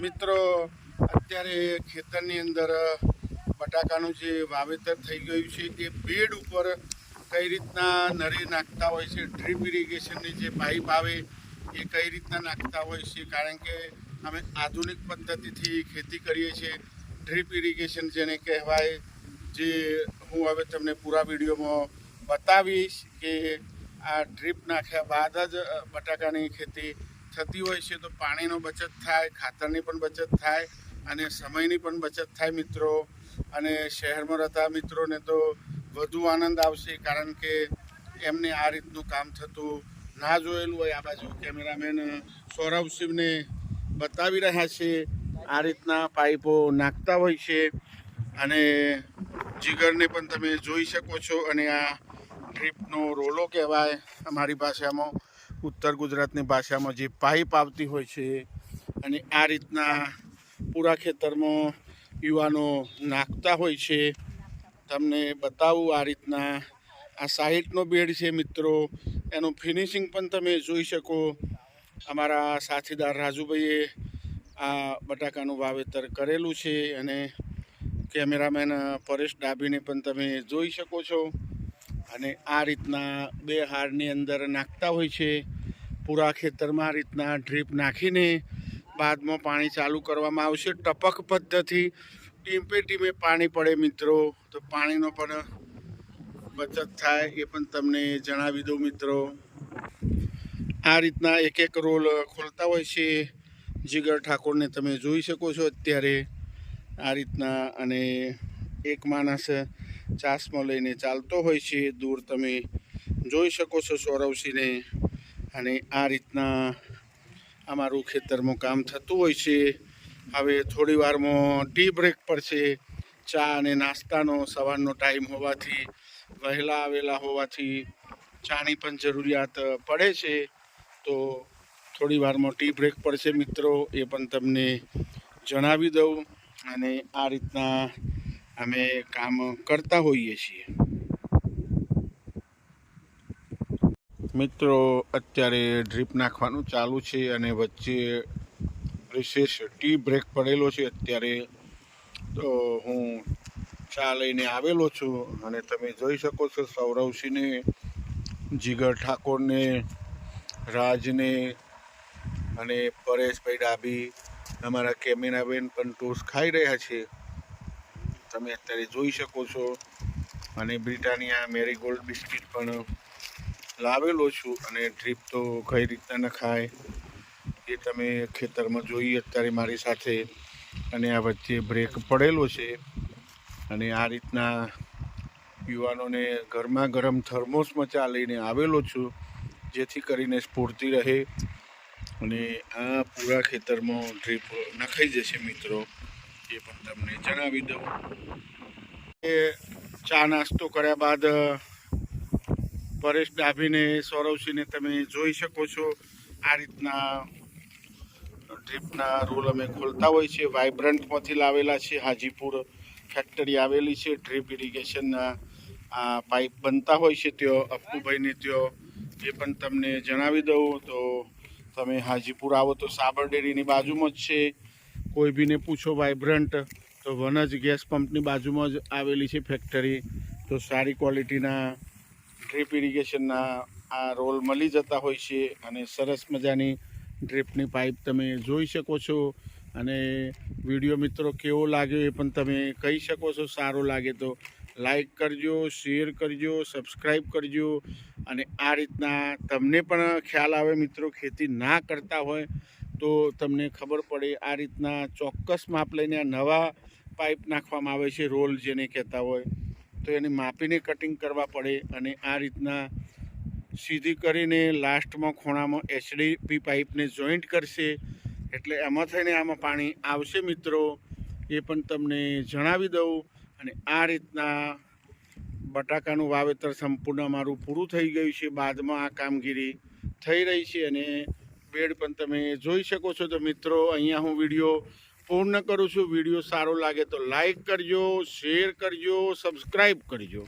મિત્રો, અત્યારે ખેતરની અંદર બટાકાનું જે વાવેતર થઈ ગયું છે એ બેડ ઉપર કઈ રીતના નરી નાખતા હોય છે, ડ્રીપ ઇરિગેશનની જે પાઇપ આવે એ કઈ રીતના નાખતા હોય છે, કારણ કે અમે આધુનિક પદ્ધતિથી ખેતી કરીએ છીએ. ડ્રીપ ઇરિગેશન જેને કહેવાય, જે હું હવે તમને પૂરા વિડીયોમાં બતાવીશ કે આ ડ્રીપ નાખ્યા બાદ જ બટાકાની ખેતી થતી હોય છે તો પાણીનો બચત થાય, ખાતરની પણ બચત થાય અને સમયની પણ બચત થાય મિત્રો. અને શહેરમાં રહેતા મિત્રોને તો વધુ આનંદ આવશે કારણ કે એમને આ રીતનું કામ થતું ના જોયેલું હોય. આ બાજુ કેમેરામેન સૌરભ શિવને બતાવી રહ્યા છે આ રીતના પાઇપો નાખતા હોય છે અને જીગરને પણ તમે જોઈ શકો છો અને આ ડ્રીપનો રોલો કહેવાય અમારી ભાષામાં. ઉત્તર ગુજરાતની ભાષામાં જે પાઇપ આવતી હોય છે અને આ રીતના પૂરા ખેતરમાં યુવાનો નાખતા હોય છે. તમને બતાવું આ રીતના આ સાઈડનો બેડ છે મિત્રો. એનું ફિનિશિંગ પણ તમે જોઈ શકો. અમારા સાથીદાર રાજુભાઈએ આ બટાકાનું વાવેતર કરેલું છે અને કેમેરામેન પરેશ ડાભીને પણ તમે જોઈ શકો છો. અને આ રીતના બે હારની અંદર નાખતા હોય છે. પૂરા ખેતરમાં આ રીતના ડ્રીપ નાખીને બાદમાં પાણી ચાલુ કરવામાં આવશે. ટપક પદ્ધતિ ટીમ્પે ટીમે પાણી પડે મિત્રો. તો પાણીનો પણ બચત થાય એ પણ તમને જણાવી દઉં મિત્રો. આ રીતના એક એક રોલ ખોલતા હોય છે. જીગર ઠાકોરને તમે જોઈ શકો છો અત્યારે આ રીતના અને એક માણસ ચાસમાં લઈને ચાલતો હોય છે. દૂર તમે જોઈ શકો છો સૌરવસિંહને. અને આ રીતના અમારું ખેતરમાં કામ થતું હોય છે. હવે થોડી વારમાં ટી બ્રેક પડશે ચા અને નાસ્તાનો સવારનો ટાઈમ હોવાથી, વહેલા આવેલા હોવાથી ચાની પણ જરૂરિયાત પડે છે. તો થોડી વારમાં ટી બ્રેક પડશે મિત્રો. એ પણ તમને જણાવી દઉં. અને આ રીતના અમે કામ કરતા હોઈએ છીએ. મિત્રો, અત્યારે ડ્રીપ નાખવાનું ચાલુ છે અને વચ્ચે વિશેષ ટી બ્રેક પડેલો છે અત્યારે. તો હું ચા લઈને આવેલો છું અને તમે જોઈ શકો છો સૌરવસિંહને, જીગર ઠાકોરને, રાજને અને પરેશભાઈ ડાભી, અમારા કેમેરાબેન પણ ટોસ ખાઈ રહ્યા છે. તમે અત્યારે જોઈ શકો છો. અને બ્રિટાનિયા મેરીગોલ્ડ બિસ્કિટ પણ લાવેલો છું. અને ડ્રીપ તો કઈ રીતના નખાય એ તમે ખેતરમાં જોઈ અત્યારે મારી સાથે. અને આ વચ્ચે બ્રેક પડેલો છે. અને આ રીતના યુવાનોને ગરમા ગરમ થર્મોસમાં ચા આવેલો છું, જેથી કરીને સ્ફૂર્તિ રહે. અને આ પૂરા ખેતરમાં ડ્રીપ નખાઈ જશે મિત્રો. એ પણ તમને જણાવી દઉં. એ ચા નાસ્તો કર્યા બાદ પરેશ ડાભીને, સૌરવસિંહને તમે જોઈ શકો છો. આ રીતના ડ્રીપના રોલ અમે ખોલતા હોય છે. વાઇબ્રન્ટમાંથી લાવેલા છે. હાજીપુર ફેક્ટરી આવેલી છે. ડ્રીપ ઇરિગેશનના આ પાઇપ બનતા હોય છે ત્યો. અપ્પુભાઈને ત્યાં એ પણ તમને જણાવી દઉં. તો તમે હાજીપુર આવો તો સાબર ડેરીની બાજુમાં જ છે. કોઈ બીને પૂછો વાઇબ્રન્ટ તો વનજ ગેસ પંપની બાજુમાં જ આવેલી છે ફેક્ટરી તો સારી ક્વોલિટીના ડ્રીપ ઇરિગેશનના આ રોલ મળી જતા હોય છે અને સરસ મજાની ડ્રીપની પાઇપ તમે જોઈ શકો છો. અને વીડિયો મિત્રો કેવો લાગ્યો એ પણ તમે કહી શકો છો. સારો લાગે તો લાઈક કરજો શેર કરજો સબસ્ક્રાઈબ કરજો. અને આ રીતના તમને પણ ખ્યાલ આવે મિત્રો ખેતી ના કરતા હોય તો તમને ખબર પડે આ રીતના ચોક્કસ માપ લઈને આ નવા પાઇપ નાખવામાં આવે છે, રોલ જેને કહેતા હોય. તો એને માપીને કટિંગ કરવા પડે અને આ રીતના સીધી કરીને લાસ્ટમાં ખૂણામાં એચડીપી પાઇપને જોઈન્ટ કરશે. એટલે એમાં થઈને આમાં પાણી આવશે મિત્રો, એ પણ તમને જણાવી દઉં. અને આ રીતના બટાકાનું વાવેતર સંપૂર્ણ અમારું પૂરું થઈ ગયું છે. બાદમાં આ કામગીરી થઈ રહી છે અને બેડ પણ તમે જોઈ શકો છો તો મિત્રો, અહીંયા હું વીડિયો પૂર્ણ કરું છું. વીડિયો સારો લાગે તો લાઈક કરજો, શેર કરજો સબસ્ક્રાઈબ કરજો.